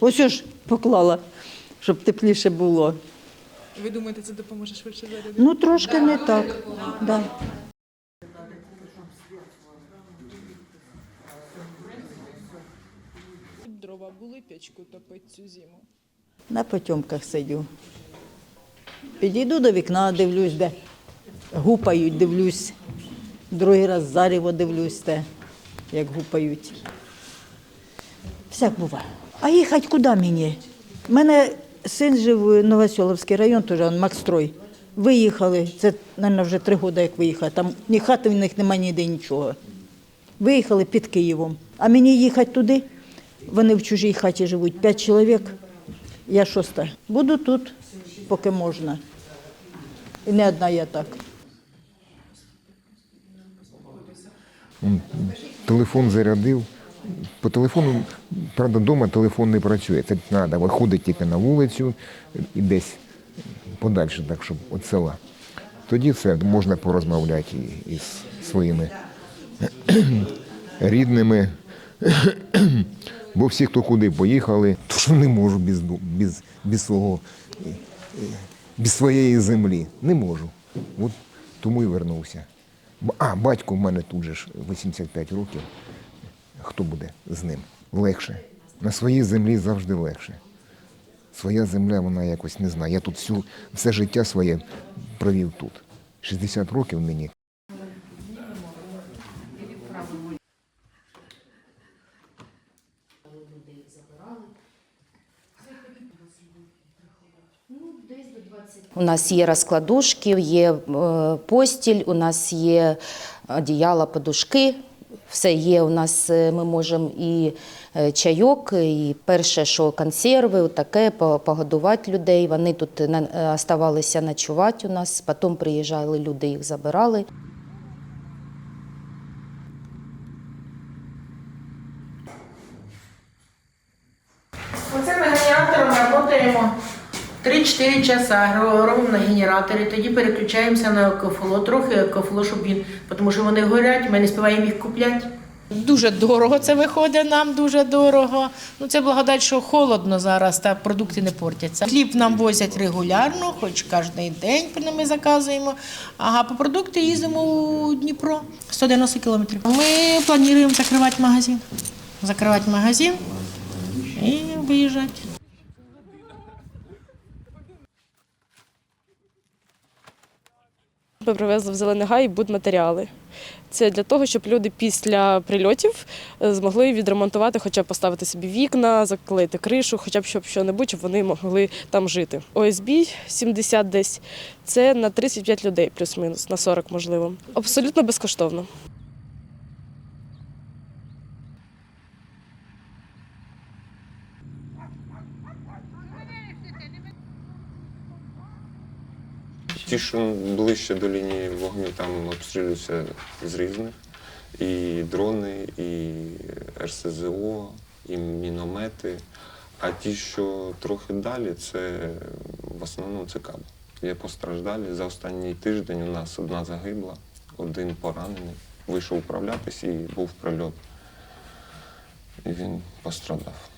Ось ж поклала, щоб тепліше було. Ви думаєте, це допоможе швидше зарядити? Ну, трошки не так. Да. Дрова були печку топить цю зиму. На потьомках сидю. Підійду до вікна, дивлюсь, де гупають, дивлюсь. Другий раз заріво дивлюсь те, як гупають. Всяк буває. А їхати куди мені? У мене син жив в Новосьоловський район, теж он, Макстрой. Виїхали. Це, мабуть, вже три роки, як виїхали. Там ні хати в них немає ніде нічого. Виїхали під Києвом. А мені їхати туди. Вони в чужій хаті живуть, п'ять чоловік. Я шоста. Буду тут, поки можна. І не одна я так. Телефон зарядив. По телефону, правда, вдома телефон не працює. Це треба виходити тільки на вулицю і десь подальше, так, щоб від села. Тоді це можна порозмовляти із своїми рідними. Бо всі, хто куди поїхали, то що не можу без, без, без свого, без своєї землі. Не можу. От тому і вернувся. А, батько в мене тут же ж 85 років. Хто буде з ним? Легше. На своїй землі завжди легше. Своя земля, вона якось не знає. Я тут всю, все життя своє провів тут. 60 років мені. У нас є розкладушки, є е, постіль, у нас є одіяла, подушки. Все є. У нас е, ми можемо і е, чайок, і перше, що консерви, таке, погодувати людей. Вони тут е, оставалися ночувати у нас. Потім приїжджали люди, їх забирали. Оце ми генератором працюємо 3-4 часа, робимо на генераторі, тоді переключаємося на екофло, трохи екофло, щоб він, тому що вони горять, ми не співаємо їх купляти. Дуже дорого це виходить нам, дуже дорого. Ну це благодать, що холодно зараз, та продукти не портяться. Хліб нам возять регулярно, хоч кожен день ми заказуємо. Ага, по продукти їздимо у Дніпро 190 кілометрів. Ми плануємо закривати магазин. Закривати магазин і виїжджати. Ми привезли в Зелений Гай будматеріали. Це для того, щоб люди після прильотів е, змогли відремонтувати, хоча б поставити собі вікна, заклеїти кришу, хоча б щоб що-небудь, щоб вони могли там жити. ОСБ 70 десь це на 35 людей, плюс-мінус, на 40 можливо. Абсолютно безкоштовно. Ті, що ближче до лінії вогню, там обстрілюються з різних. І дрони, і РСЗО, і міномети. А ті, що трохи далі, це в основному це каби. Є постраждалі. За останній тиждень у нас одна загибла, один поранений. Вийшов управлятися і був прильот. І він пострадав.